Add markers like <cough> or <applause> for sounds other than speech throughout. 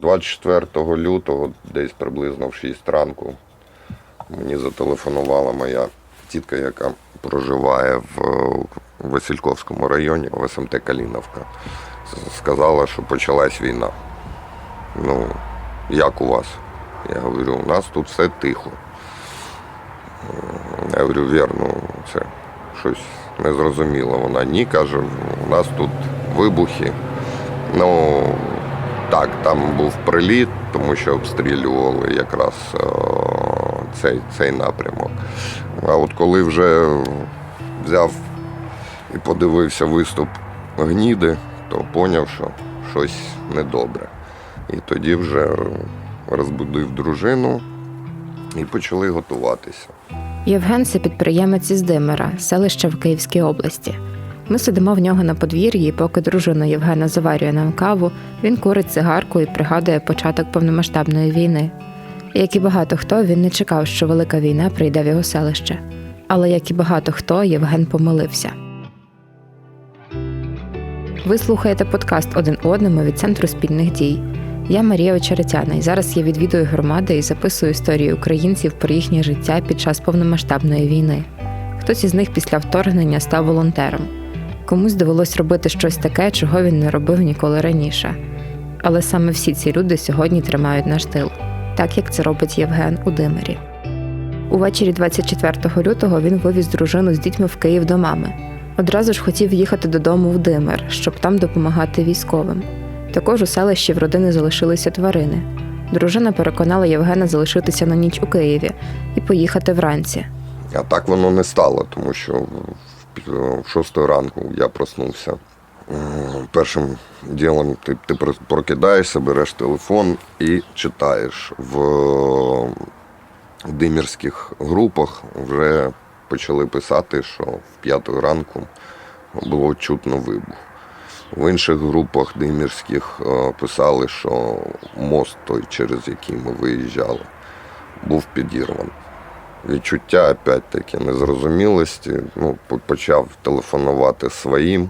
24 лютого, десь приблизно в 6 ранку, мені зателефонувала моя тітка, яка проживає в Васильковському районі, в СМТ Каліновка. Сказала, що почалась війна. Ну, як у вас? Я говорю, у нас тут все тихо. Я говорю, Вір, ну це щось незрозуміло. Вона ні, каже, у нас тут вибухи. Ну, так, там був приліт, тому що обстрілювали якраз е, цей, цей напрямок. А от коли вже взяв і подивився виступ гніди, то зрозумів, що щось недобре. І тоді вже розбудив дружину і почали готуватися. Євген це підприємець із Димира, селища в Київській області. Ми сидимо в нього на подвір'ї, і поки дружина Євгена заварює нам каву, він курить цигарку і пригадує початок повномасштабної війни. Як і багато хто, він не чекав, що велика війна прийде в його селище. Але як і багато хто, Євген помилився. Ви слухаєте подкаст один одному від центру спільних дій. Я Марія Очеретяна, і зараз я відвідую громади і записую історії українців про їхнє життя під час повномасштабної війни. Хтось із них після вторгнення став волонтером. Комусь довелось робити щось таке, чого він не робив ніколи раніше. Але саме всі ці люди сьогодні тримають наш тил, так як це робить Євген у Димирі. Увечері 24 лютого він вивіз дружину з дітьми в Київ до мами. Одразу ж хотів їхати додому в Димир, щоб там допомагати військовим. Також у селищі в родини залишилися тварини. Дружина переконала Євгена залишитися на ніч у Києві і поїхати вранці. А так воно не стало, тому що в- 6 ранку я проснувся. Першим ділом ти, ти прокидаєшся, береш телефон і читаєш. В димірських групах вже почали писати, що в 5 ранку було чутно вибух. В інших групах димірських писали, що мост той, через який ми виїжджали, був підірваний відчуття опять-таки незрозумілості. Ну, почав телефонувати своїм.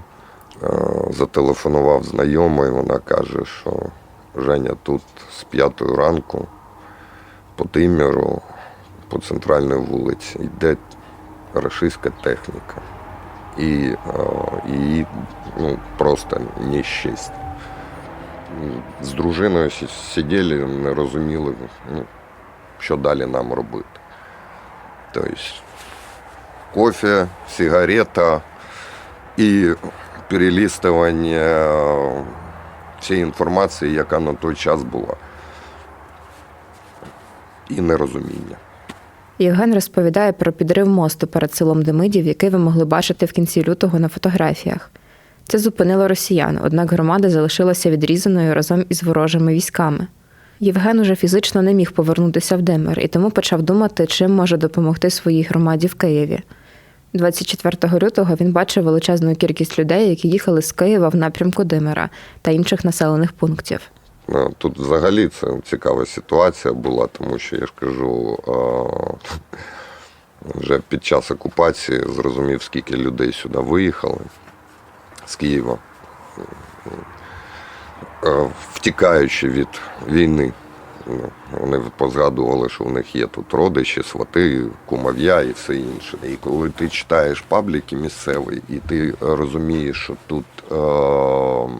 Е, Зателефонував знайомий, вона каже, що Женя тут з п'ятої ранку по Тиміру, по центральній вулиці йде рашистська техніка. І е, її ну, просто не. З дружиною сиділи, не розуміли, ну, що далі нам робити. То есть кофе, сигарета і перелистування всієї інформації, яка на той час була. І нерозуміння. Євген розповідає про підрив мосту перед селом Демидів, який ви могли бачити в кінці лютого на фотографіях. Це зупинило росіян, однак громада залишилася відрізаною разом із ворожими військами. Євген уже фізично не міг повернутися в Демир і тому почав думати, чим може допомогти своїй громаді в Києві. 24 лютого він бачив величезну кількість людей, які їхали з Києва в напрямку Димира та інших населених пунктів. Ну, Тут взагалі це цікава ситуація була, тому що я ж кажу, вже під час окупації зрозумів, скільки людей сюди виїхали з Києва, втікаючи від війни. Ну, Вони позгадували, що у них є тут родичі, свати, кумов'я і все інше. І коли ти читаєш пабліки місцеві, і ти розумієш, що тут е,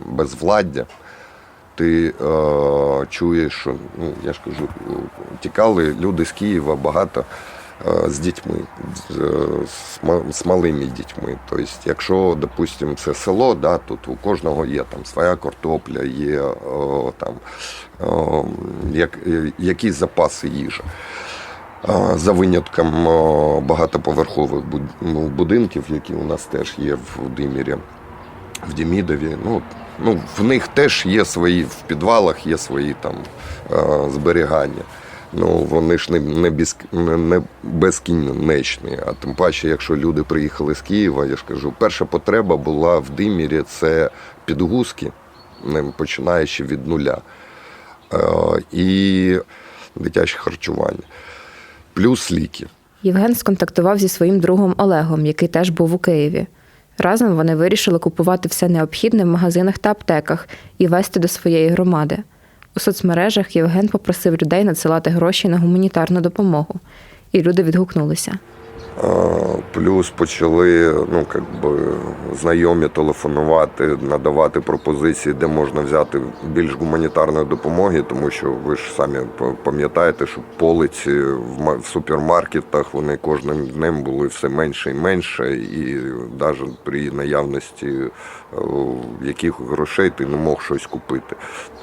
безвладдя, ти е, чуєш, що ну я ж кажу, тікали люди з Києва багато е, з дітьми, з, з, ма- з малими дітьми. Тобто, якщо, допустимо, це село, да, тут у кожного є там своя картопля, є е, там е, як, е, якісь запаси їжі. Е, За винятком е, багатоповерхових ну, будинків, які у нас теж є в Димірі в Демідові. Ну, ну, в них теж є свої, в підвалах є свої там е, зберігання. Ну, вони ж не, не, без, не, не безкінечні. А тим паче, якщо люди приїхали з Києва, я ж кажу, перша потреба була в Димірі це підгузки, починаючи від нуля. Е, і дитяче харчування. Плюс ліки. Євген сконтактував зі своїм другом Олегом, який теж був у Києві. Разом вони вирішили купувати все необхідне в магазинах та аптеках і вести до своєї громади. У соцмережах Євген попросив людей надсилати гроші на гуманітарну допомогу, і люди відгукнулися. Плюс почали ну, как би, знайомі телефонувати, надавати пропозиції, де можна взяти більш гуманітарної допомоги, тому що ви ж самі пам'ятаєте, що полиці в супермаркетах вони кожним днем були все менше і менше, і навіть при наявності е, яких грошей ти не мог щось купити.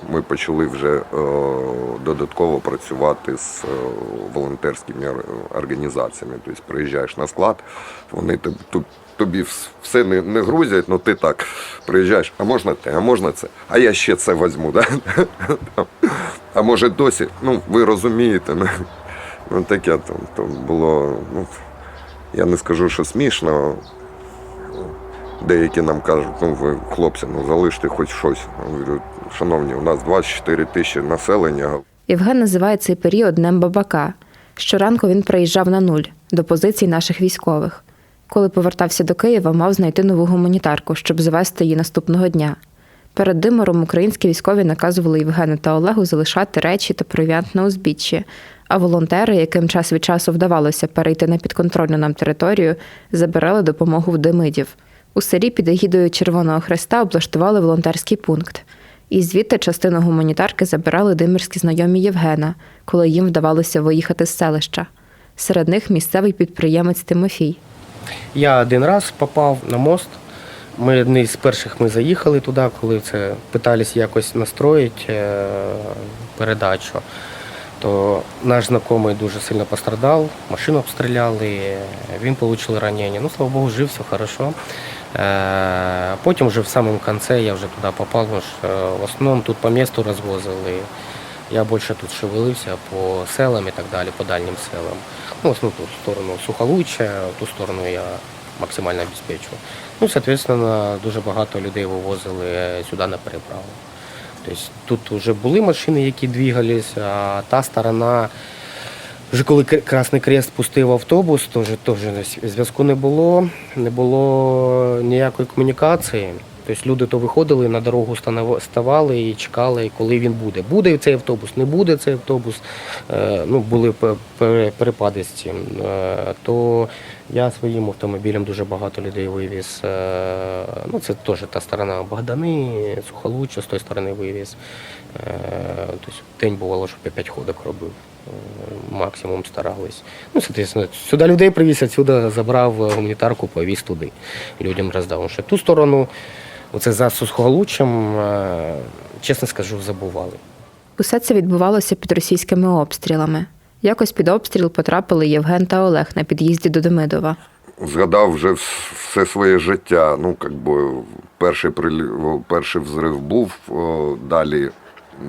Ми почали вже е, додатково працювати з е, волонтерськими організаціями. Тобто приїжджаєш на склад, вони тоб- тоб- тобі все не, грузять, але ти так приїжджаєш, а можна те, а можна це, а я ще це візьму. Да? А може досі, ну ви розумієте, ну, ну таке там, там було, ну, я не скажу, що смішно. Деякі нам кажуть, ну ви хлопці, ну залиште хоч щось. Я говорю, шановні, у нас 24 тисячі населення. Євген називає цей період Днем Бабака. Щоранку він приїжджав на нуль до позицій наших військових. Коли повертався до Києва, мав знайти нову гуманітарку, щоб завести її наступного дня. Перед димором українські військові наказували Євгену та Олегу залишати речі та провіант на узбіччі, а волонтери, яким час від часу вдавалося перейти на підконтрольну нам територію, забирали допомогу в Демидів. У селі під егідою Червоного Хреста облаштували волонтерський пункт. І звідти частину гуманітарки забирали димирські знайомі Євгена, коли їм вдавалося виїхати з селища. Серед них місцевий підприємець Тимофій. Я один раз попав на мост. Ми одні з перших ми заїхали туди, коли це питались якось настроїти е, передачу. То наш знайомий дуже сильно пострадав, машину обстріляли, він отримав ранення. Ну, слава Богу, жив, все хорошо. Е, Потім вже в самому кінці я вже туди попав, тому що в основному тут по місту розвозили. Я більше тут шевелився по селам і так далі, по дальнім селам. Ну, в основному в сторону Сухолуччя, ту сторону я максимально обезпечував. Ну, соответственно, дуже багато людей вивозили сюди на переправу. Тобто тут вже були машини, які двигались, а та сторона, вже коли Красний Крест пустив автобус, то вже зв'язку не було, не було ніякої комунікації. Тобто люди то виходили на дорогу, ставали і чекали, коли він буде. Буде цей автобус, не буде цей автобус. Е, Ну, були пе- пе- перепади з цим. Е, То я своїм автомобілем дуже багато людей вивіз. Е, Ну, це теж та сторона Богдани, Сухолуччя з тої сторони вивіз. Тобто день бувало, що по 5 ходок робив. Е, Максимум старались. Ну, соответственно, сюди людей привіз, отсюди забрав гуманітарку, повіз туди. Людям роздав. Що ту сторону, оце за Сухолуччям, е, чесно скажу, забували. Усе це відбувалося під російськими обстрілами. Якось під обстріл потрапили Євген та Олег на під'їзді до Демидова. Згадав вже все своє життя. Ну, как би, перший, прилі... перший взрив був, далі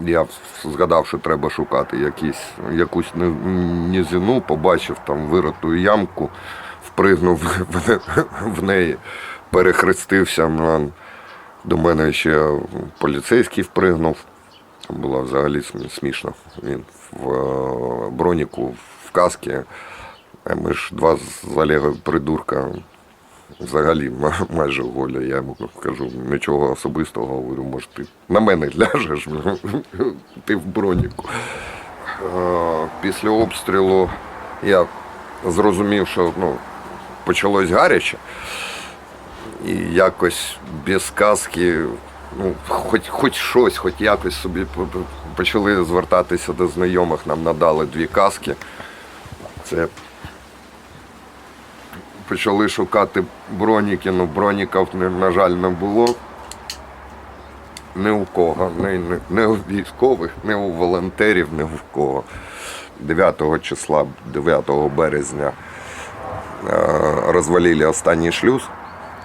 я згадав, що треба шукати якісь, якусь низину, побачив там вироту ямку, впригнув в, неї, перехрестився. ну, До мене ще поліцейський впригнув. Було взагалі см- смішно. Він в е, броніку, в каскі. А ми ж два з придурка. Взагалі майже голя. Я йому кажу, нічого особистого, говорю, може ти на мене ляжеш, <laughs> ти в броніку. Після обстрілу я зрозумів, що ну, почалось гаряче. І якось без казки, ну, хоч, хоч щось, хоч якось собі почали звертатися до знайомих, нам надали дві каски. Це почали шукати броніки, ну броніків, на жаль, не було. Ні у кого, ні, ні, ні у військових, ні у волонтерів, ні у кого. 9 числа, 9 березня е, розвалили останній шлюз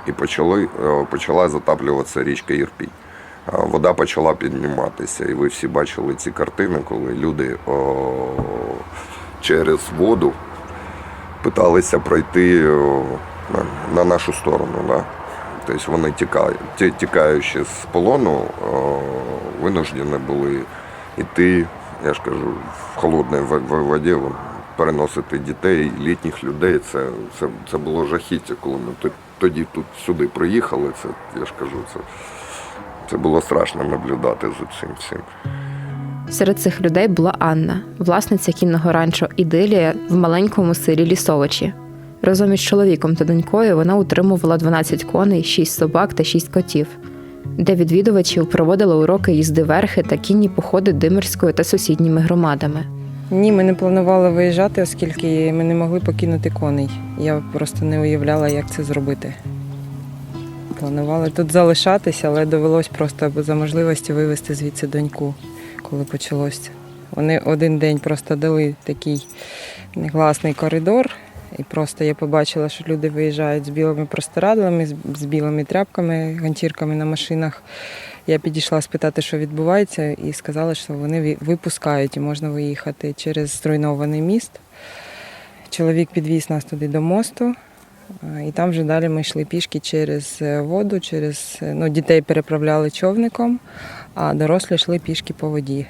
і почали, е, почала затаплюватися річка Ірпінь. Е, Вода почала підніматися, і ви всі бачили ці картини, коли люди о, через воду питалися пройти на, на нашу сторону. Да? Тобто вони тікають, ті- тікаючи з полону, винуждені були йти, я ж кажу, в холодній воді переносити дітей, літніх людей. Це, це, це було жахіття, коли ми тоді тут сюди приїхали. Це, я ж кажу, це, це було страшно наблюдати за цим всім. Серед цих людей була Анна, власниця кінного ранчо Ідилія в маленькому селі Лісовичі. Разом із чоловіком та донькою вона утримувала 12 коней, 6 собак та 6 котів. Для відвідувачів проводила уроки їзди верхи та кінні походи Димирською та сусідніми громадами. Ні, ми не планували виїжджати, оскільки ми не могли покинути коней. Я просто не уявляла, як це зробити. Планували тут залишатися, але довелось просто за можливості вивезти звідси доньку, коли почалося. Вони один день просто дали такий негласний коридор, і просто я побачила, що люди виїжджають з білими простирадлами, з, білими тряпками, ганчірками на машинах. Я підійшла спитати, що відбувається, і сказали, що вони випускають і можна виїхати через зруйнований міст. Чоловік підвіз нас туди до мосту, і там вже далі ми йшли пішки через е, воду, через е, ну, дітей переправляли човником, а дорослі йшли пішки по воді.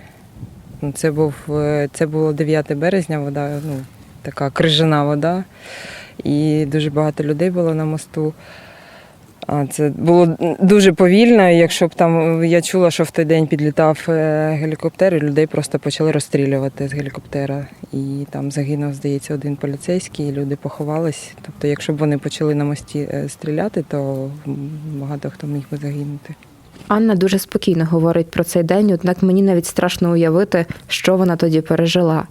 Ну, Це, був, е, це було 9 березня, вода, ну, така крижана вода, і дуже багато людей було на мосту. Це було дуже повільно. Якщо б там я чула, що в той день підлітав е, гелікоптер, і людей просто почали розстрілювати з гелікоптера. І там загинув, здається, один поліцейський, і люди поховались. Тобто, якщо б вони почали на мості е, стріляти, то багато хто міг би загинути. Анна дуже спокійно говорить про цей день, однак мені навіть страшно уявити, що вона тоді пережила.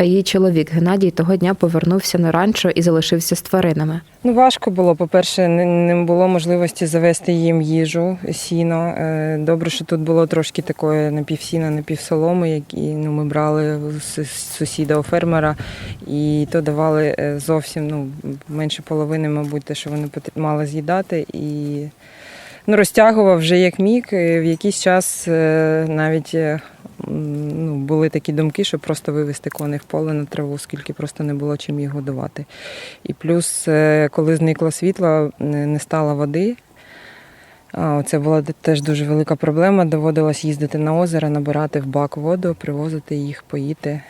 А її чоловік Геннадій того дня повернувся на ранчо і залишився з тваринами. Ну, важко було. По-перше, не, було можливості завести їм їжу, сіно. Е, Добре, що тут було трошки такої напівсіна, напівсоломи, які ну, ми брали з сусіда у фермера, і то давали е, зовсім ну, менше половини, мабуть, те, що вони мали з'їдати. І ну, розтягував вже як міг. В якийсь час е, навіть е, ну, були такі думки, щоб просто вивезти коней в поле на траву, оскільки просто не було чим їх годувати. І плюс, е, коли зникло світло, не стало води. Це була теж дуже велика проблема. Доводилось їздити на озеро, набирати в бак воду, привозити їх, поїти.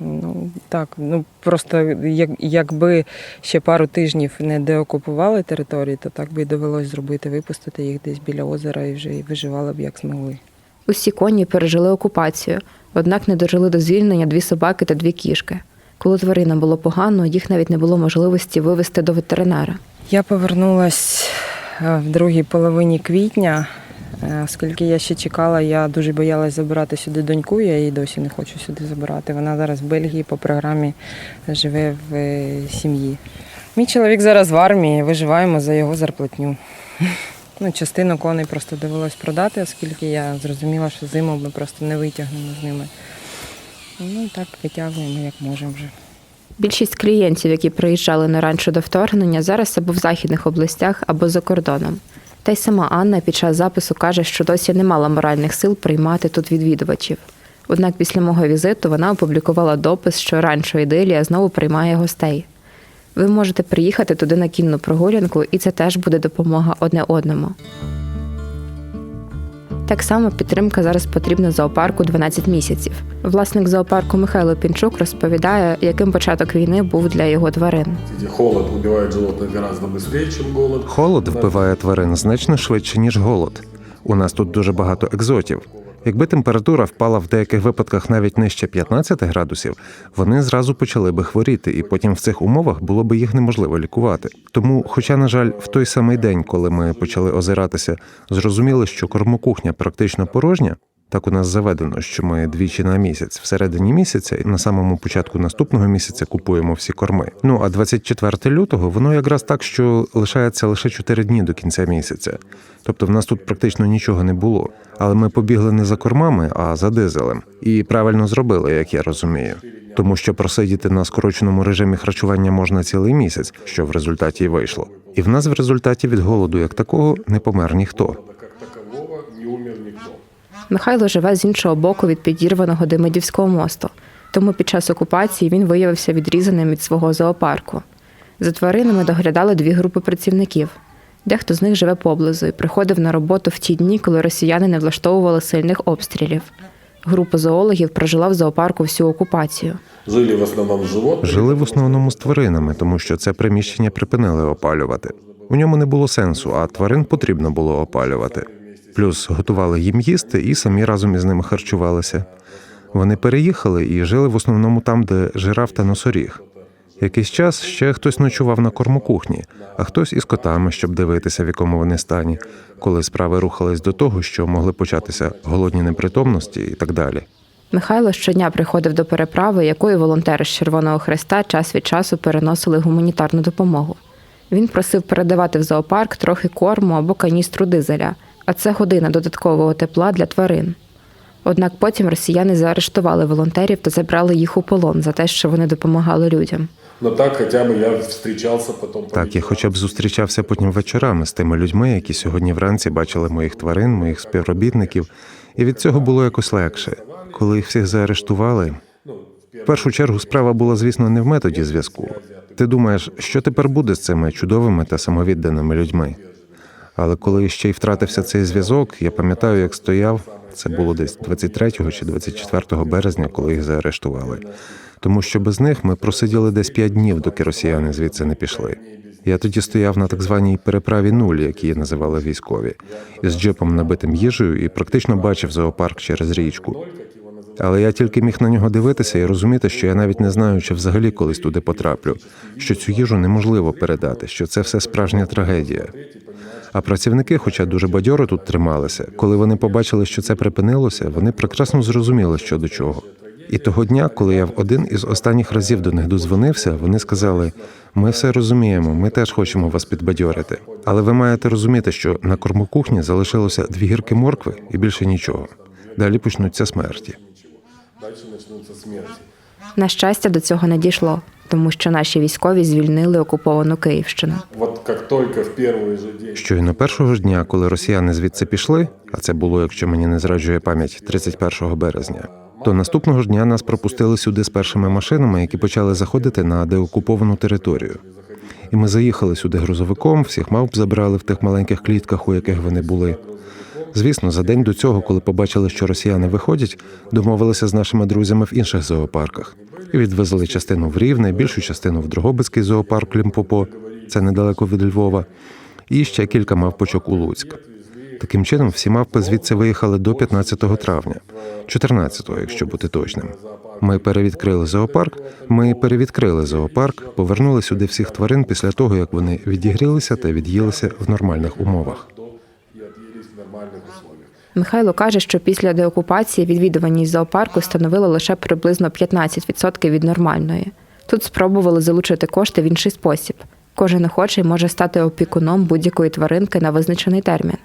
Ну, так, ну просто як, якби ще пару тижнів не деокупували території, то так би і довелось зробити, випустити їх десь біля озера і вже і виживали б як змогли. Усі коні пережили окупацію, однак не дожили до звільнення дві собаки та дві кішки. Коли тваринам було погано, їх навіть не було можливості вивезти до ветеринара. Я повернулась е, в другій половині квітня, е, оскільки я ще чекала, я дуже боялась забирати сюди доньку, я її досі не хочу сюди забирати. Вона зараз в Бельгії по програмі живе в е, сім'ї. Мій чоловік зараз в армії, виживаємо за його зарплатню. Ну, частину коней просто довелось продати, оскільки я зрозуміла, що зиму ми просто не витягнемо з ними. Ну так витягуємо як можемо вже. Більшість клієнтів, які приїжджали на ранчо до вторгнення, зараз або в західних областях, або за кордоном. Та й сама Анна під час запису каже, що досі не мала моральних сил приймати тут відвідувачів. Однак після мого візиту вона опублікувала допис, що ранчо Ідилія знову приймає гостей. Ви можете приїхати туди на кінну прогулянку, і це теж буде допомога одне одному. Так само підтримка зараз потрібна зоопарку 12 місяців. Власник зоопарку Михайло Пінчук розповідає, яким початок війни був для його тварин. Холод убивает животных гораздо быстрее, чем голод. Холод вбиває тварин значно швидше, ніж голод. У нас тут дуже багато екзотів. Якби температура впала в деяких випадках навіть нижче 15 градусів, вони зразу почали би хворіти, і потім в цих умовах було би їх неможливо лікувати. Тому, хоча, на жаль, в той самий день, коли ми почали озиратися, зрозуміли, що кормокухня практично порожня. Так у нас заведено, що ми двічі на місяць всередині місяця і на самому початку наступного місяця купуємо всі корми. Ну а 24 лютого воно якраз так, що лишається лише 4 дні до кінця місяця. Тобто в нас тут практично нічого не було. Але ми побігли не за кормами, а за дизелем. І правильно зробили, як я розумію. Тому що просидіти на скороченому режимі харчування можна цілий місяць, що в результаті й вийшло. І в нас в результаті від голоду як такого не помер ніхто. Михайло живе з іншого боку від підірваного Демидівського мосту, тому під час окупації він виявився відрізаним від свого зоопарку. За тваринами доглядали дві групи працівників. Дехто з них живе поблизу і приходив на роботу в ті дні, коли росіяни не влаштовували сильних обстрілів. Група зоологів прожила в зоопарку всю окупацію. Жили в основном с. Жили в основному з тваринами, тому що це приміщення припинили опалювати. У ньому не було сенсу, а тварин потрібно було опалювати. Плюс готували їм їсти і самі разом із ними харчувалися. Вони переїхали і жили в основному там, де жираф та носоріг. Якийсь час ще хтось ночував на кормокухні, а хтось із котами, щоб дивитися, в якому вони стані, коли справи рухались до того, що могли початися голодні непритомності і так далі. Михайло щодня приходив до переправи, якою волонтери з Червоного Хреста час від часу переносили гуманітарну допомогу. Він просив передавати в зоопарк трохи корму або каністру дизеля, а це година додаткового тепла для тварин. Однак потім росіяни заарештували волонтерів та забрали їх у полон за те, що вони допомагали людям. Но так хотя бы я встречался потом. Так, я хоча б зустрічався потім вечорами з тими людьми, які сьогодні вранці бачили моїх тварин, моїх співробітників, і від цього було якось легше. Коли їх всіх заарештували, в першу чергу справа була, звісно, не в методі зв'язку. Ти думаєш, що тепер буде з цими чудовими та самовідданими людьми? Але коли ще й втратився цей зв'язок, я пам'ятаю, як стояв. Це було десь 23 чи 24 березня, коли їх заарештували. Тому що без них ми просиділи десь 5 днів, доки росіяни звідси не пішли. Я тоді стояв на так званій переправі нуль, які її називали військові, із джипом набитим їжею і практично бачив зоопарк через річку. Але я тільки міг на нього дивитися і розуміти, що я навіть не знаю, чи взагалі колись туди потраплю, що цю їжу неможливо передати, що це все справжня трагедія. А працівники, хоча дуже бадьоро тут трималися, коли вони побачили, що це припинилося, вони прекрасно зрозуміли, що до чого. І того дня, коли я в один із останніх разів до них дозвонився, вони сказали: ми все розуміємо, ми теж хочемо вас підбадьорити. Але ви маєте розуміти, що на кормокухні залишилося дві гірки моркви і більше нічого. Далі почнуться смерті. Дальше начнутся смерти. На щастя, до цього не дійшло, тому що наші військові звільнили окуповану Київщину. Вот как только в первый же день Щойно першого ж дня, коли росіяни звідси пішли, а це було, якщо мені не зраджує пам'ять, 31 березня, то наступного ж дня нас пропустили сюди з першими машинами, які почали заходити на деокуповану територію. І ми заїхали сюди грузовиком, всіх мавп забрали в тих маленьких клітках, у яких вони були. Звісно, за день до цього, коли побачили, що росіяни виходять, домовилися з нашими друзями в інших зоопарках і відвезли частину в Рівне, більшу частину в Дрогобицький зоопарк Лімпопо, це недалеко від Львова, і ще кілька мавпочок у Луцьк. Таким чином, всі мавпи звідси виїхали до 15 травня, 14-го, якщо бути точним. Ми перевідкрили зоопарк. Ми перевідкрили зоопарк, повернули сюди всіх тварин після того, як вони відігрілися та від'їлися в нормальних умовах. и отъелись в нормальных условиях. Михайло каже, що після деокупації відвідуваність зоопарку становила лише приблизно 15% від нормальної. Тут спробували залучити кошти в інший спосіб. Кожен охочий може стати опікуном будь-якої тваринки на визначений термін.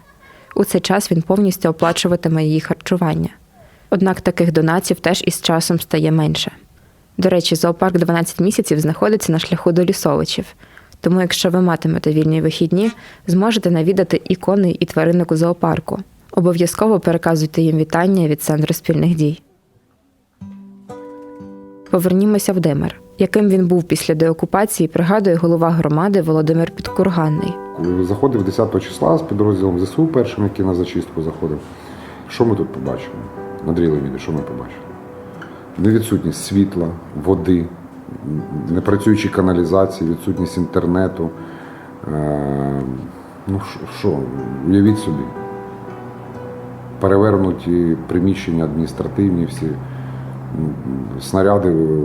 У цей час він повністю оплачуватиме її харчування. Однак таких донатів теж із часом стає менше. До речі, зоопарк 12 місяців знаходиться на шляху до лісовичів. Тому, якщо ви матимете вільні вихідні, зможете навідати і коней, і тваринок у зоопарку. Обов'язково переказуйте їм вітання від центру спільних дій. Повернімося в Димир. Яким він був після деокупації, пригадує голова громади Володимир Підкурганний. Заходив 10 числа з підрозділом ЗСУ першим, який на зачистку заходив, що ми тут побачили? На Дрілеміді, що ми побачили? Невідсутність світла, води, непрацюючі каналізації, відсутність інтернету. Е, ну що, уявіть собі. Перевернуті приміщення адміністративні, всі снаряди е,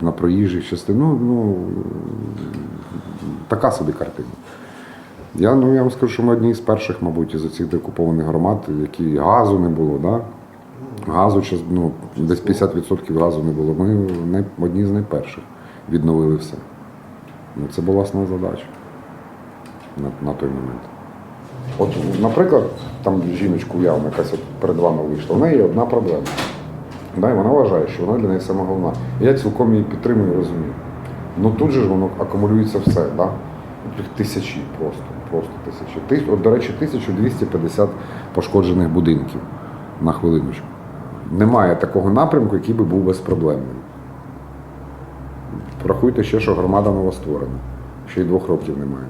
на проїжджих частинах. Ну, ну, така собі картина. Я, ну, я вам скажу, що ми одні з перших, мабуть, із цих деокупованих громад, які газу не було, да? газу ну, десь 50% газу не було. Ми най- одні з найперших відновили все. Ну, це була основна задача на, на той момент. От, наприклад, там жіночку явно якась от перед вами вийшла, в неї є одна проблема. Да, і вона вважає, що вона для неї сама головна. Я цілком її підтримую і розумію. Ну тут же ж воно акумулюється все, да? Тисячі просто, просто тисячі. Тис, от, до речі, 1250 пошкоджених будинків на хвилиночку. Немає такого напрямку, який би був безпроблемним. Порахуйте ще, що громада новостворена, ще й двох років немає.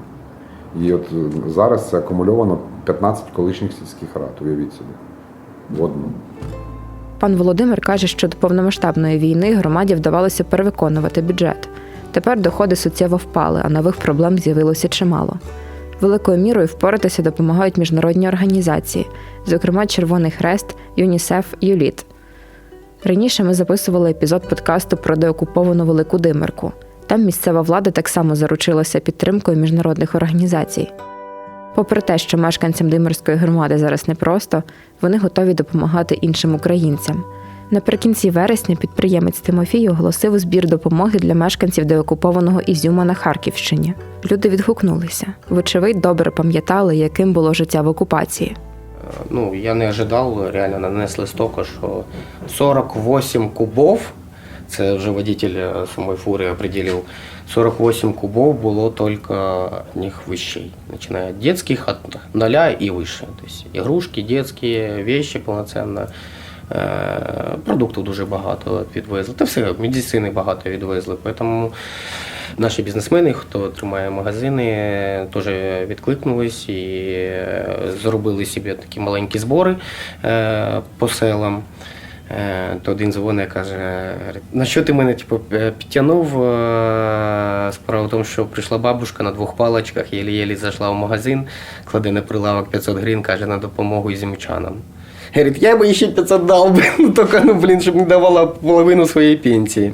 І от е, зараз це акумульовано 15 колишніх сільських рад, уявіть собі. В одну. Пан Володимир каже, що до повномасштабної війни громаді вдавалося перевиконувати бюджет. Тепер доходи суттєво впали, а нових проблем з'явилося чимало. Великою мірою впоратися допомагають міжнародні організації, зокрема Червоний Хрест, ЮНІСЕФ, ЮЛІТ. Раніше ми записували епізод подкасту про деокуповану Велику Димирку. Там місцева влада так само заручилася підтримкою міжнародних організацій. Попри те, що мешканцям Димирської громади зараз непросто, вони готові допомагати іншим українцям. Наприкінці вересня підприємець Тимофій оголосив збір допомоги для мешканців деокупованого Ізюма на Харківщині. Люди відгукнулися. Вочевидь, добре пам'ятали, яким було життя в окупації. Ну, я не ожидал, реально нанесли столько, що 48 кубов, це вже водитель е, самої фури определив, 48 кубов було тільки одних вещей, начиная от детских, от нуля и выше. То есть игрушки, детские, вещи. Е, Продуктів дуже багато відвезли. Та все, медицини багато відвезли. Тому наші бізнесмени, хто тримає магазини, теж відкликнулись і е, зробили собі такі маленькі збори е, по селам. Е, То один дзвонить каже, на що ти мене типу, е, підтягнув? Е, Справа в тому, що прийшла бабушка на двох паличках, єлі-єлі зайшла в магазин, кладе на прилавок 500 гривень, каже на допомогу ізюмчанам. Говорить, я бы еще 500 дал бы, ну только, ну, блін, щоб не давала половину своєї пенсії.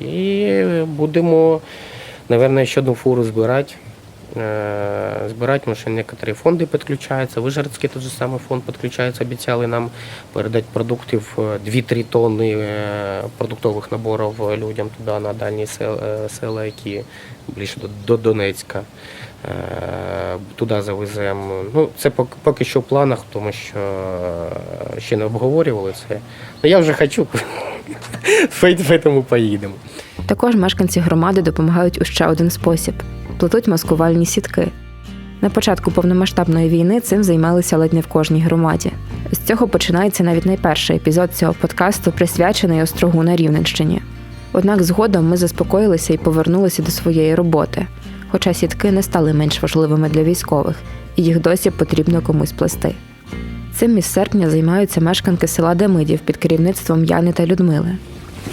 І будемо, мабуть, ще одну фуру збирати. Е, Збирати, тому що некоторі фонди підключаються. Вижгородський той же самий фонд підключається, обіцяли нам передати продуктів е, 2-3 тонни е, продуктових наборів людям туди на дальні села, е, які ближче до, до Донецька. Е, Туди завеземо. Ну, це поки, що в планах, тому що е, ще не обговорювали це. Ну, я вже хочу, <laughs> тому поїдемо. Також мешканці громади допомагають у ще один спосіб плетуть маскувальні сітки. На початку повномасштабної війни цим займалися ледь не в кожній громаді. З цього починається навіть найперший епізод цього подкасту, присвячений острогу на Рівненщині. Однак згодом ми заспокоїлися і повернулися до своєї роботи, хоча сітки не стали менш важливими для військових, і їх досі потрібно комусь плести. Цим із серпня займаються мешканки села Демидів під керівництвом Яни та Людмили.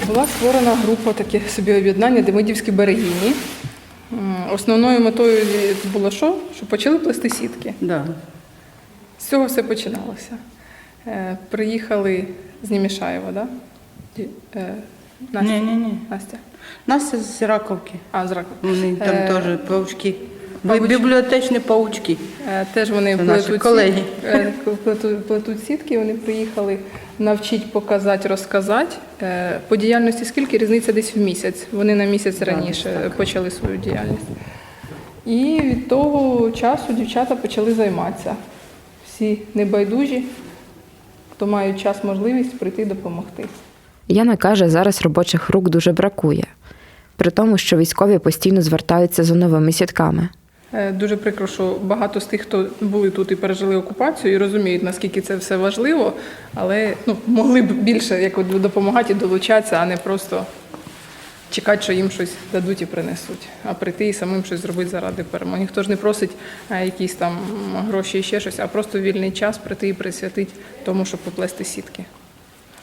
Була створена група таке собі об'єднання Демидівські берегині. Основною метою було що? Щоб почали плести сітки. Да. З цього все починалося. Е, Приїхали з Німішаєва, да? Е, Настя. Ні, ні, ні. Настя. Настя з Раковки. А, з Раковки. Вони там Е, теж паучки. Павуч- Бібліотечні паучки. Е, Теж вони Це наші плетуть, колеги. е, плетуть, плетуть сітки, вони приїхали навчити, показати, розказати. Е, По діяльності скільки різниця десь в місяць. Вони на місяць раніше почали свою діяльність. І від того часу дівчата почали займатися. Всі небайдужі, хто мають час, можливість прийти допомогти. Яна каже, зараз робочих рук дуже бракує, при тому, що військові постійно звертаються з новими сітками. Е, Дуже прикро, що багато з тих, хто були тут і пережили окупацію, і розуміють, наскільки це все важливо, але ну, могли б більше як допомагати і долучатися, а не просто чекати, що їм щось дадуть і принесуть, а прийти і самим щось зробити заради перемоги. Ніхто ж не просить е, якісь там гроші і ще щось, а просто вільний час прийти і присвятити тому, щоб поплести сітки.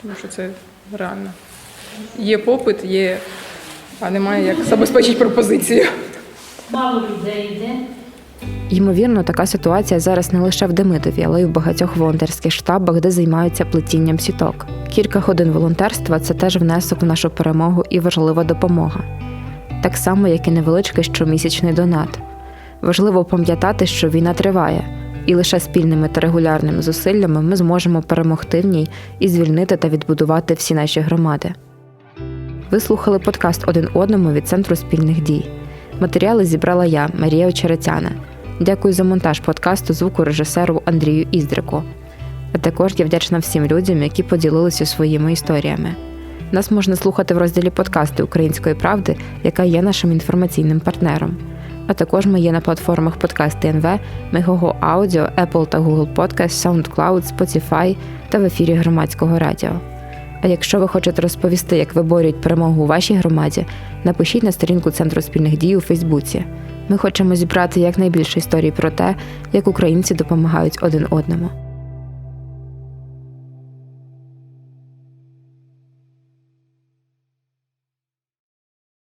Тому що це реально. Є попит, є, а немає як забезпечити пропозицію. Мало людей йде. Ймовірно, така ситуація зараз не лише в Демидові, але й в багатьох волонтерських штабах, де займаються плетінням сіток. Кілька годин волонтерства це теж внесок в нашу перемогу і важлива допомога. Так само, як і невеличкий щомісячний донат. Важливо пам'ятати, що війна триває, і лише спільними та регулярними зусиллями ми зможемо перемогти в ній і звільнити та відбудувати всі наші громади. Ви слухали подкаст один одному від Центру спільних дій. Матеріали зібрала я, Марія Очеретяна. Дякую за монтаж подкасту звукорежисеру Андрію Іздрику. А також я вдячна всім людям, які поділилися своїми історіями. Нас можна слухати в розділі подкасти Української правди, яка є нашим інформаційним партнером. А також ми є на платформах подкасти НВ, Мегого Аудіо, Apple та Google Podcast, SoundCloud, Spotify та в ефірі громадського радіо. А якщо ви хочете розповісти, як виборюють перемогу у вашій громаді, напишіть на сторінку Центру спільних дій у Фейсбуці. Ми хочемо зібрати якнайбільше історій про те, як українці допомагають один одному.